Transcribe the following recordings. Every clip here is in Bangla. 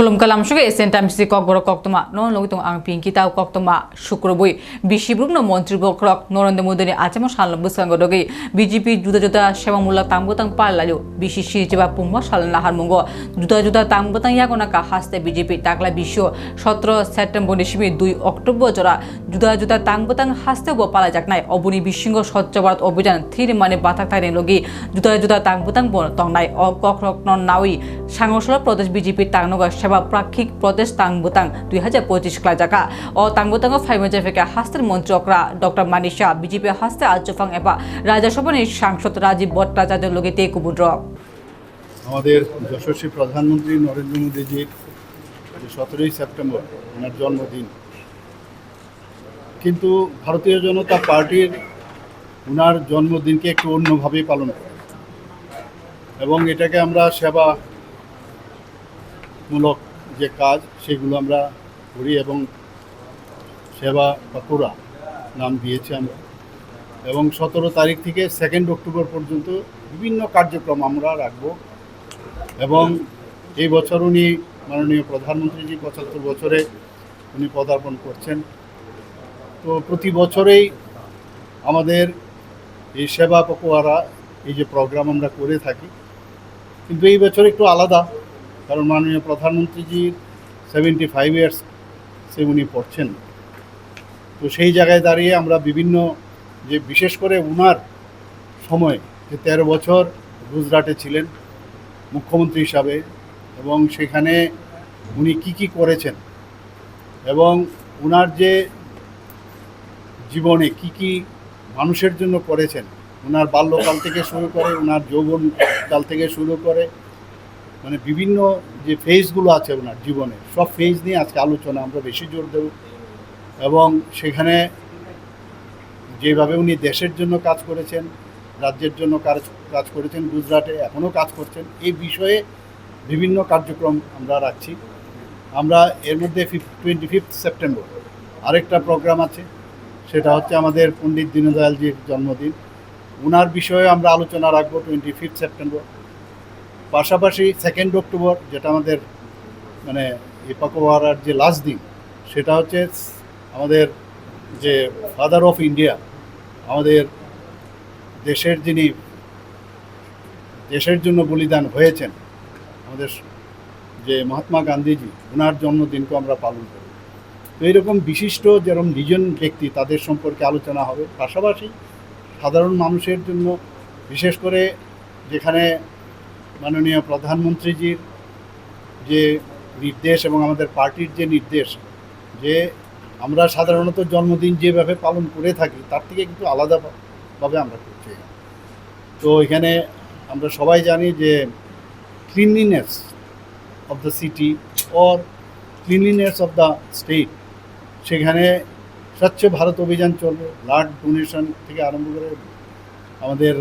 time si kok borok kok toma non logi tong ang pinki tau kok toma শুক্রবই বিশ্বব্রুগ্ন মন্ত্রী বক্রক নরেন্দ্র মোদী আচেম সাল বুসাঙ্গ দগে বিজেপি জুদা জুদা সেবামূলক তাংবতাং পাল্লালো বিশি সিজেবা পুংবা সাল নাহার মঙ্গ জুদা জুদা তাংবতাং ইয়াগনাকা হাসতে বিজেপি টাকলা বিশ্ব সতেরো সেপ্টেম্বর নিশিমি দুই অক্টোবর জোড়া জুদা জুদা তাংবতাং হাসতে ব পালা যাকনাই অবনি বিশৃঙ্গ স্বচ্ছ ভারত অভিযান থির মানে বাথাক থাইনে লগি জুদা জুদা তাংবতাং ব তংনাই অ কখরক নাওই সাংসল প্রদেশ বিজেপি তাংনগ সেবা প্রাক্ষিক প্রদেশ তাংবতাং দুই হাজার পঁচিশ ক্লা জাকা ও তাংবতাং ফাইমে ফেকে হাস্তের মন্ত্রকরা ডক্টর মানিশা বিজেপি হাস্তে আজফাং এবা রাজ্যসভার সাংসদ রাজীব ভট্টাচার্য লগে তে কুবুদ্র আমাদের যশস্বী প্রধানমন্ত্রী নরেন্দ্র মোদীজির যে সতেরোই সেপ্টেম্বর, ওনার জন্মদিন। কিন্তু ভারতীয় জনতা পার্টির ওনার জন্মদিনকে একটু অন্যভাবে পালন করে। এবং এটাকে আমরা সেবামূলক যে কাজ, সেগুলো আমরা করি এবং সেবা পাকুড়া নাম দিয়েছি আমরা। এবং সতেরো তারিখ থেকে সেকেন্ড অক্টোবর পর্যন্ত বিভিন্ন কার্যক্রম আমরা রাখব। এবং এই বছর উনি মাননীয় প্রধানমন্ত্রীজি পঁচাত্তর বছরে উনি পদার্পণ করছেন। তো প্রতি বছরেই আমাদের এই সেবা পকোয়ারা, এই যে প্রোগ্রাম আমরা করে থাকি। কিন্তু এই বছর একটু আলাদা। কারণ মাননীয় প্রধানমন্ত্রীজির সেভেন্টি ফাইভ ইয়ার্স সে উনি পড়ছেন। তো সেই জায়গায় দাঁড়িয়ে আমরা বিভিন্ন যে বিশেষ করে উনার সময়, যে তেরো বছর গুজরাটে ছিলেন মুখ্যমন্ত্রী হিসাবে এবং সেখানে উনি কি কি করেছেন এবং উনার যে জীবনে কি কি মানুষের জন্য করেছেন ওনার বাল্যকাল থেকে শুরু করে ওনার যৌবনকাল থেকে শুরু করে মানে বিভিন্ন যে ফেজগুলো আছে ওনার জীবনে, সব ফেজ নিয়ে আজকে আলোচনা, আমরা বেশি জোর দেব। এবং সেখানে যেভাবে উনি দেশের জন্য কাজ করেছেন, রাজ্যের জন্য কাজ কাজ করেছেন, গুজরাটে এখনও কাজ করছেন, এই বিষয়ে বিভিন্ন কার্যক্রম আমরা রাখছি। আমরা এর মধ্যে টোয়েন্টি ফিফথ সেপ্টেম্বর আরেকটা প্রোগ্রাম আছে, সেটা হচ্ছে আমাদের পণ্ডিত দীনদয়ালজির জন্মদিন। ওনার বিষয়ে আমরা আলোচনা রাখব টোয়েন্টি ফিফথ সেপ্টেম্বর পাশাপাশি সেকেন্ড অক্টোবর যেটা আমাদের মানে এই যে লাস্ট দিন, সেটা হচ্ছে আমাদের যে ফাদার অফ ইন্ডিয়া আমাদের দেশের যিনি, দেশের জন্য বলিদান হয়েছেন, আমাদের যে মহাত্মা গান্ধীজি ওনার জন্মদিনকে আমরা পালন করি। তো এরকম বিশিষ্ট যেরকম নিজন ব্যক্তি তাদের সম্পর্কে আলোচনা হবে। পাশাপাশি সাধারণ মানুষের জন্য বিশেষ করে যেখানে মাননীয় প্রধানমন্ত্রীজির যে নির্দেশ এবং আমাদের পার্টির যে নির্দেশ, যে আমরা সাধারণত জন্মদিন যেভাবে পালন করে থাকি, তার থেকে কিন্তু আলাদাভাবে আমরা করছি তো এখানে আমরা সবাই জানি যে cleanliness of the city or cleanliness of the state সেখানে স্বচ্ছ ভারত অভিযান চলবে ব্লাড ডোনেশন থেকে আরম্ভ করে আমাদের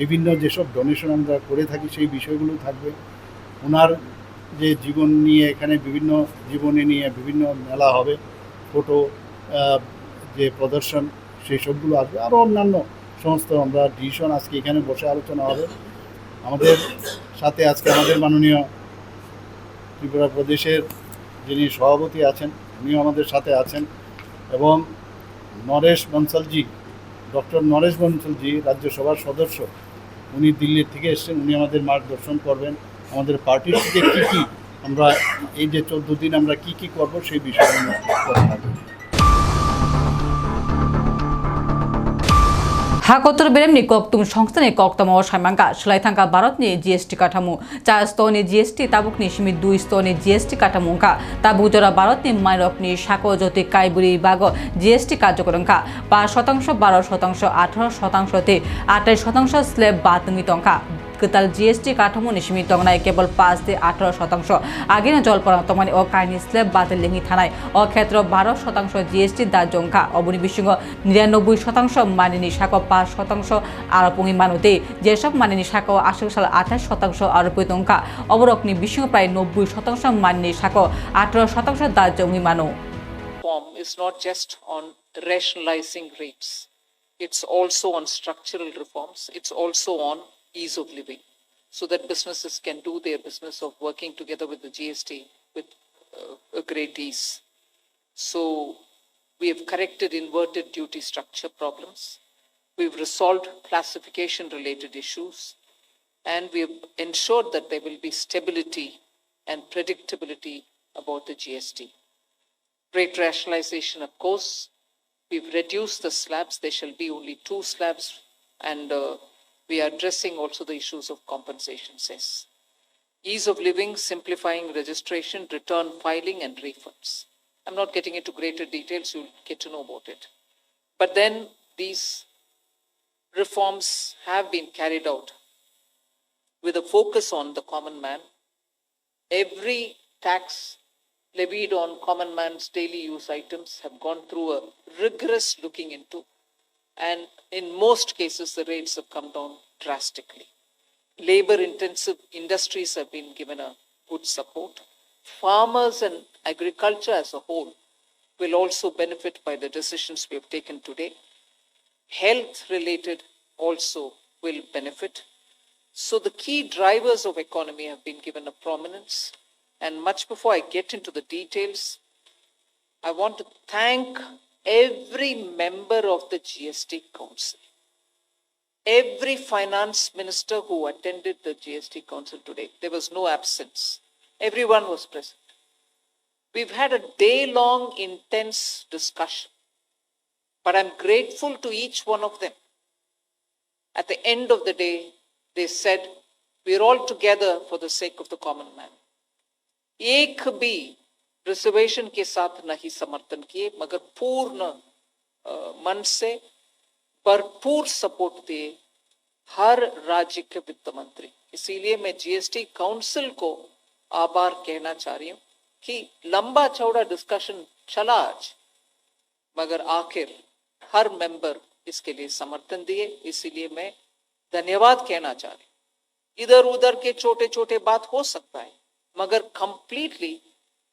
বিভিন্ন যেসব ডোনেশন আমরা করে থাকি সেই বিষয়গুলো থাকবে। ওনার যে জীবন নিয়ে এখানে বিভিন্ন জীবনী নিয়ে বিভিন্ন মেলা হবে ফটো যে প্রদর্শন, সেই সবগুলো আসবে। আরও অন্যান্য সমস্ত আমরা ডিসিশন আজকে এখানে বসে আলোচনা হবে। আমাদের সাথে আজকে আমাদের মাননীয় ত্রিপুরা প্রদেশের যিনি সভাপতি আছেন, উনিও আমাদের সাথে আছেন এবং নরেশ বনসলজি ডক্টর নরেশ বনসলজি রাজ্যসভার সদস্য, উনি দিল্লির থেকে এসছেন, উনি আমাদের মার্গদর্শন করবেন। আমাদের পার্টির থেকে কী কী আমরা এই যে চোদ্দ দিন আমরা কি কি করব সেই বিষয়ে নিয়ে কথা হবে সংস্থানে বেরেমনি কক্তুম সংস্থানি কক্তম সাইমাঙ্কা সলাইথাঙ্কা ভারতনি জিএসটি কাঠামো চার স্তরনি জিএসটি তাবুকনি সিমি দুই স্তরনি জিএসটি কাঠামোঙ্কা তাবুক জোড়া মাইরক মাইরকনি সাকো জ্যোতি কাইবুরি বাগ জিএসটি কার্যকরঙ্কা পাঁচ শতাংশ বারো শতাংশ আঠারো শতাংশতে আঠাশ শতাংশ স্ল্যাব বাতমি কেতাল জিএসটি কাঠামো নিসিমি টংনায় কেবল পাঁচ থেকে আঠারো শতাংশ আগেনা জলপনা তমানি ও কাহিনী স্ল্যাব বাতিল লিঙ্গি থানায় অক্ষেত্র বারো শতাংশ জিএসটি দা জংকা অবনি নিরানব্বই শতাংশ, মানিনি শাক পাঁচ শতাংশ আরোপঙ্গি মানুতে যেসব মানিনি শাক আশি সাল আঠাশ শতাংশ আরোপিত অঙ্কা অবরকনি বিশৃঙ্গ প্রায় নব্বই শতাংশ, মানিনি শাক আঠারো শতাংশ দা জঙ্গি মানু is not just on rationalizing rates. It's also on structural reforms. It's also on ease of living so that businesses can do their business of working together with the GST with uh, a great ease. So we have corrected inverted duty structure problems. We've resolved classification related issues and we have ensured that there will be stability and predictability about the GST. Rate rationalization, of course, we've reduced the slabs. There shall be only two slabs and uh, we are addressing also the issues of compensation cess. Ease of living, simplifying registration, return filing and refunds. I'm not getting into greater details, you'll get to know about it. But then these reforms have been carried out with a focus on the common man. Every tax levied on common man's daily use items have gone through a rigorous looking into, and in most cases, the rates have come down drastically. Labor intensive industries have been given a good support. Farmers and agriculture as a whole will also benefit by the decisions we have taken today. Health related also will benefit. So the key drivers of economy have been given a prominence. And much before I get into the details, I want to thank every member of the GST Council, every finance minister who attended the GST Council today. There was no absence, everyone was present. We've had a day long intense discussion, but I'm grateful to each one of them. At the end of the day, they said, We're all together for the sake of the common man. एक भी रिजर्वेशन के साथ नहीं समर्थन किए, मगर पूर्ण मन से भरपूर सपोर्ट दिए हर राज्य के वित्त मंत्री इसीलिए मैं जीएसटी काउंसिल को आभार कहना चाह रही हूँ कि लंबा चौड़ा डिस्कशन चला आज, मगर आखिर हर मेंबर इसके लिए समर्थन दिए इसीलिए मैं धन्यवाद कहना चाह रही। इधर उधर के छोटे छोटे बात हो सकता है, मगर कंप्लीटली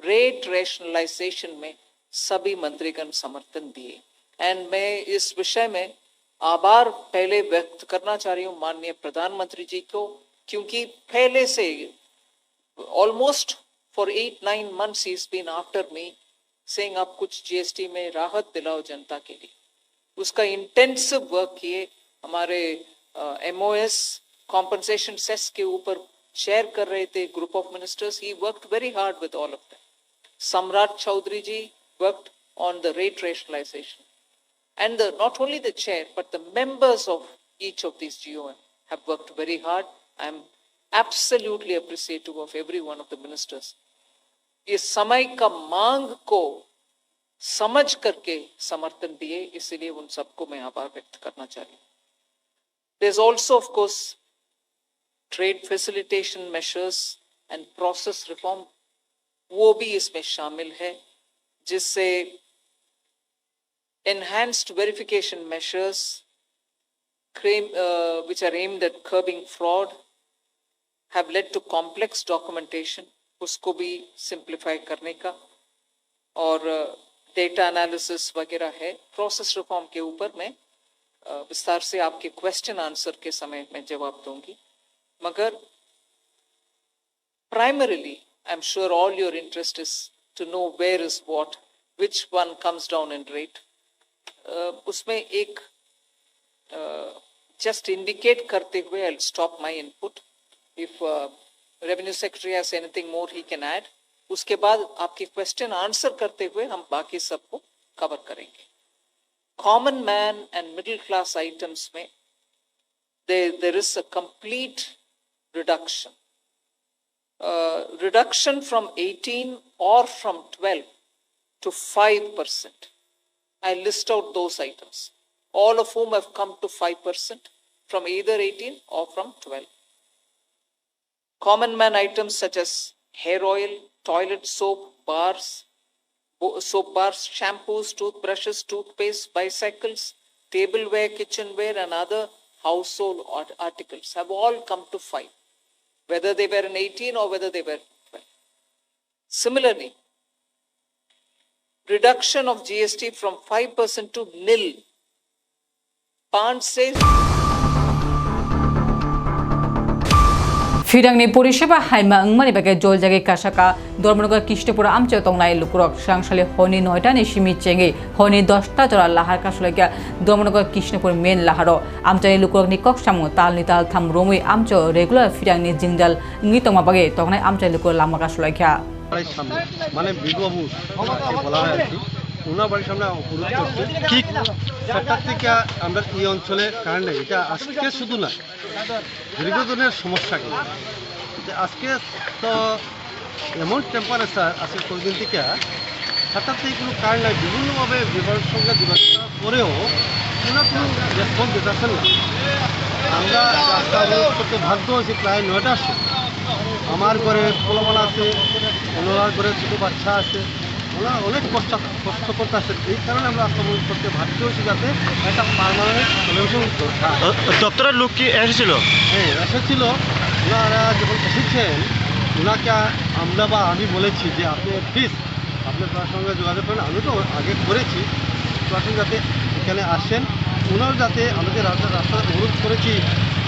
रेट रेशनलाइजेशन में सभी मंत्रीगण समर्थन दिए। एंड मैं इस विषय में आभार पहले व्यक्त करना चाह रही हूँ माननीय प्रधानमंत्री जी को, क्योंकि पहले से almost for eight nine months he's been after me, saying आप कुछ जीएसटी में राहत दिलाओ जनता के लिए। उसका इंटेंसिव वर्क किए हमारे एमओएस कॉम्पनसेशन सेस के ऊपर शेयर कर रहे थे group of ministers he worked very hard with all of them samrat chaudhary ji worked on the rate rationalization and the, not only the chair but the members of each of these GOM have worked very hard. I am absolutely appreciative of every one of the ministers. इस समय का मांग को समझ करके समर्थन दिए इसलिए उन सबको मैं आभार व्यक्त करना चाह रही हूँ There's also, of course, trade facilitation measures and process reform वो भी इसमें शामिल है, जिससे enhanced verification measures which are aim that curbing fraud have led to complex documentation उसको भी सिंप्लीफाई करने का। और uh, डेटा एनालिसिस वगैरह है। प्रोसेस रिफॉर्म के ऊपर मैं uh, विस्तार से आपके क्वेश्चन आंसर के समय में जवाब दूँगी। मगर primarily i'm sure all your interest is to know where is what which one comes down in rate uh, उसमें एक just indicate करते हुए i'll stop my input if uh, revenue secretary has anything more he can add उसके बाद आपके क्वेश्चन आंसर करते हुए हम बाकी सबको कवर करेंगे common man and middle class items में there, there is a complete reduction uh, reduction from 18 or from 12 to 5%. I list out those items, all of whom have come to 5% from either 18 or from 12. Common man items such as hair oil, toilet soap, bars, soap bars, shampoos, toothbrushes, toothpaste, bicycles, tableware, kitchenware, and other household articles have all come to 5 whether they were in 18 or whether they were 12. Similarly, reduction of GST from 5% to nil. Pan says. ফিরাংনি পরিষেবা হাইমা 응মা니 বাকে জল জাগে কাসাকা ধর্মনগর কৃষ্ণপুর আমচে তংনাই লুকুরক সাংসালে হনি নয়টা নি সিমি চেঙ্গে হনি দশটা জরা লাহার কাসলাইকা ধর্মনগর কৃষ্ণপুর মেন লাহারো আমচানি লুকুরক নি কক সামু তাল নি তাল থাম রমই আমচো রেগুলার ফিরাংনি জিংজাল ঙ্গি তংমা বাগে তংনাই আমচানি লুকুর লামা সামনে মানে বিগবাবু যাকে বলা হয় আর কি ওনার বাড়ির সামনে অবরোধ করছে কি সেটার থেকে আমরা এই অঞ্চলে কারণ নেই? এটা আজকে শুধু না দীর্ঘদিনের সমস্যা কিন্তু। আজকে তো এমন টেম্পারেচার আজকে কয়েকদিন থেকে সেটার থেকে কোনো কারণ নাই? বিভিন্নভাবে বিভাগের সঙ্গে যোগাযোগ পরেও ওনার কোনো রেসপন্স দিতেছেন না। আমরা রাস্তা অবরোধ করতে বাধ্য হয়েছি, প্রায় নয়টার সময়। আমার ঘরে পোলাপান আছে ওনার ঘরে ছোটো বাচ্চা আছে। ওনারা অনেক কষ্ট কষ্ট করতে আছে এই কারণে আমরা আক্রমণ করতে বাধ্য হয়েছি যাতে একটা পারমানেন্ট সলিউশন দপ্তরের লোক কি এসেছিল? হ্যাঁ এসেছিল। ওনারা যখন এসেছেন ওনাকে আমরা বা আমি বলেছি যে আপনি প্লিজ আপনি তার সঙ্গে যোগাযোগ করেন। আমি তো আগে করেছি। প্রশাসন যাতে এখানে আসেন। ওনারা যাতে আমাদের রাস্তা রাস্তা অনুরোধ করেছি।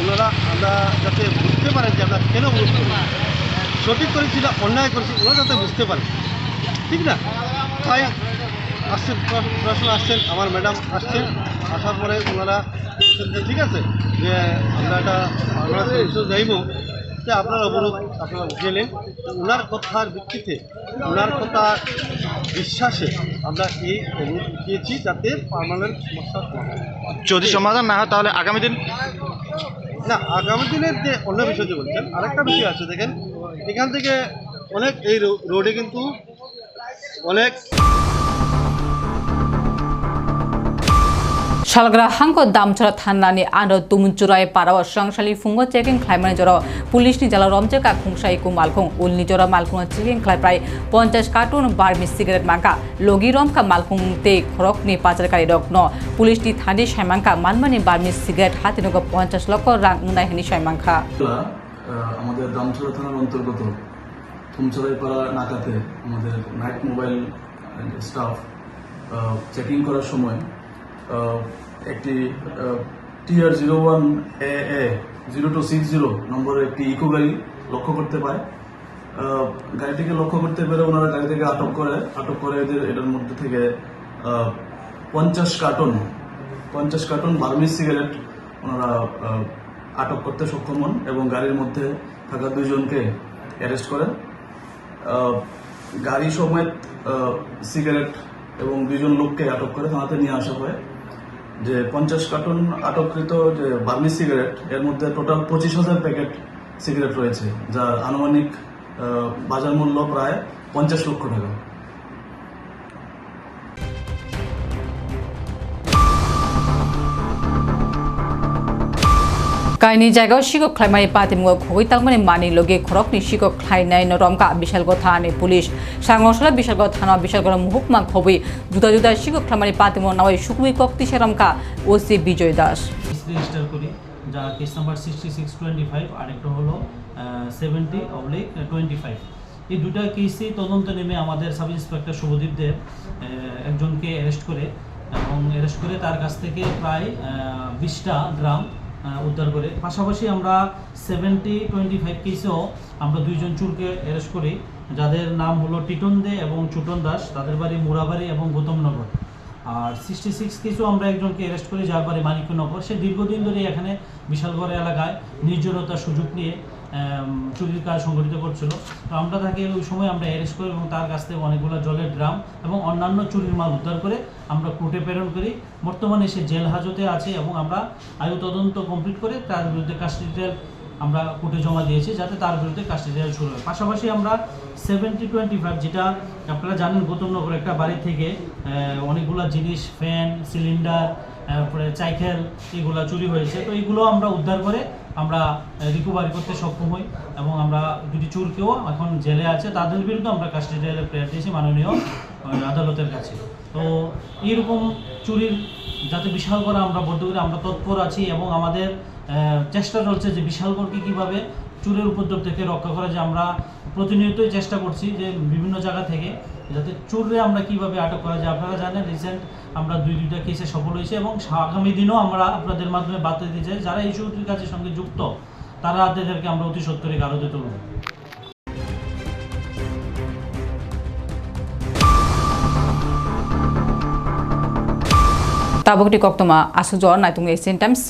ওনারা আমরা যাতে বুঝতে পারেন যে আমরা কেন অবরোধ করি। সঠিক করেছি না অন্যায় করেছি ওনারা যাতে বুঝতে পারেন। ঠিক না? তাই আসছেন প্রশাসন আসছেন আমার ম্যাডাম আসছেন আসার পরে ওনারা ঠিক আছে যে আমরা একটা আমরা যাইব। যে আপনার অবরোধ আপনারা গেলেন ওনার কথার ভিত্তিতে ওনার কথা বিশ্বাসে আমরা এই অবরোধ উঠিয়েছি যাতে পার্মানেন্ট সমস্যা যদি সমাধান না হয় তাহলে আগামী দিন? না আগামী দিনের যে অন্য বিষয় যে বলছেন আরেকটা বিষয় আছে দেখেন এখান থেকে অনেক এই রোডে কিন্তু অনেক শালগ্রা হাঙ্ক দামছড়া থান্নানি আন্ড তুমুনচুরাই পারাও সংসালি ফুঙ্গ চেকিং খাইমানি জর পুলিশ পুলিশনি জালা রমচেকা খুংসাই কু মালখুং উলনি জর মালখুং চেকিং খাই প্রায় পঞ্চাশ কার্টুন বার্মি সিগারেট মাঙ্কা লগি রমকা মালখুং তে খরকনি পাচারকারী রগ্ন। পুলিশনি থানি সাইমাঙ্কা মানমানি বার্মি সিগারেট হাতে নগ পঞ্চাশ লক্ষ রাং উনাই হানি সাইমাঙ্কা আমাদের দামছড়া থানার অন্তর্গত থুমছড়াইপাড়া নাকাতে আমাদের নাইট মোবাইল স্টাফ চেকিং করার সময় একটি TR zero one A A zero two six zero নম্বরের একটি ইকো গাড়ি লক্ষ্য করতে পারে। গাড়িটিকে লক্ষ্য করতে পেরে ওনারা গাড়ি থেকে আটক করে আটক করে এদের এটার মধ্যে থেকে পঞ্চাশ কার্টন পঞ্চাশ কার্টন বার্মিজ সিগারেট ওনারা আটক করতে সক্ষম হন এবং গাড়ির মধ্যে থাকা দুইজনকে অ্যারেস্ট করেন। গাড়ি সময় সিগারেট এবং দুজন লোককে আটক করে থানাতে নিয়ে আসা হয়। যে পঞ্চাশ কার্টুন আটককৃত যে বার্মি সিগারেট, এর মধ্যে টোটাল পঁচিশ হাজার প্যাকেট সিগারেট রয়েছে, যার আনুমানিক বাজার মূল্য প্রায় পঞ্চাশ লক্ষ টাকা। কাইনি জায়গাও শিকক খ্লাইমানি পাতিমুগ খগৈ তালমানি মানি লগে খরক খরকনি শিকক খ্লাইনাই নরমকা বিশালগড় থানানি পুলিশ সাংসলা বিশালগড় থানা বিশালগড় মুহুকমা খবই জুদা জুদা শিকক খ্লাইমানি পাতিমু নাওয়াই সুকুই কক্তি সেরমকা ওসি বিজয় দাস রেজিস্টার করি যা case number sixty six twenty five আরেকটা হলো সেভেন্টি অবলিক টোয়েন্টি ফাইভ এই দুটা কেসেই তদন্ত নেমে আমাদের সাব ইন্সপেক্টর শুভদীপ দেব একজনকে অ্যারেস্ট করে এবং অ্যারেস্ট করে তার কাছ থেকে প্রায় বিশটা আহ, উদ্ধার করে। পাশাপাশি আমরা সেভেন্টি টোয়েন্টি ফাইভ কেসেও আমরা দুইজন চুরকে অ্যারেস্ট করি, যাদের নাম হলো টিটন দে এবং চুটন দাস। তাদের বাড়ি মুরাবাড়ি এবং গৌতমনগর আর সিক্সটি সিক্স কেসেও আমরা একজনকে অ্যারেস্ট করি, যার বাড়ি মানিক্যনগর সে দীর্ঘদিন ধরে এখানে বিশালগড় এলাকায় নির্জনতার সুযোগ নিয়ে চুরির কাজ সংগঠিত করছিল। তো আমরা তাকে ওই সময় আমরা অ্যারেস্ট করি এবং তার কাছ থেকে অনেকগুলো জলের ড্রাম এবং অন্যান্য চুরির মাল উদ্ধার করে আমরা কোর্টে প্রেরণ করি। বর্তমানে সে জেল হাজতে আছে এবং আমরা আয়ু তদন্ত কমপ্লিট করে তার বিরুদ্ধে কাস্টডিয়াল আমরা কোর্টে জমা দিয়েছি যাতে তার বিরুদ্ধে কাস্টডিয়াল শুরু হয়। পাশাপাশি আমরা সেভেন্টি টোয়েন্টি ফাইভ যেটা আপনারা জানেন গৌতম গৌতমনগর একটা বাড়ি থেকে অনেকগুলো জিনিস ফ্যান সিলিন্ডার তারপরে চাইকেল এগুলো চুরি হয়েছে। তো এগুলো আমরা উদ্ধার করে আমরা রিকভারি করতে সক্ষম হই এবং আমরা দুটি চোরকেও এখন জেলে আছে, তাদের বিরুদ্ধে আমরা কাস্টডিয়ালে প্রেয়ার দিয়েছি মাননীয় আদালতের কাছে। তো এইরকম চুরির যাতে বিশাল বিশালগড় আমরা বলতে পারি আমরা তৎপর আছি এবং আমাদের চেষ্টা চলছে যে বিশালগড়কে কীভাবে চুরের উপদ্রব থেকে রক্ষা করা যায় আমরা প্রতিনিয়তই চেষ্টা করছি যে বিভিন্ন জায়গা থেকে, যাতে চোররে আমরা কীভাবে আটক করা যায় আপনারা জানেন রিসেন্ট আমরা দুই দুইটা কেসে সফল হয়েছে এবং আগামী দিনও আমরা আপনাদের মাধ্যমে বার্তা দিতে চাই, যারা এই চুরির কাজের সঙ্গে যুক্ত, তারা তাদেরকে আমরা অতি সত্তরই গারদে তুলব। tabuk di kok toma asujo na tung asian times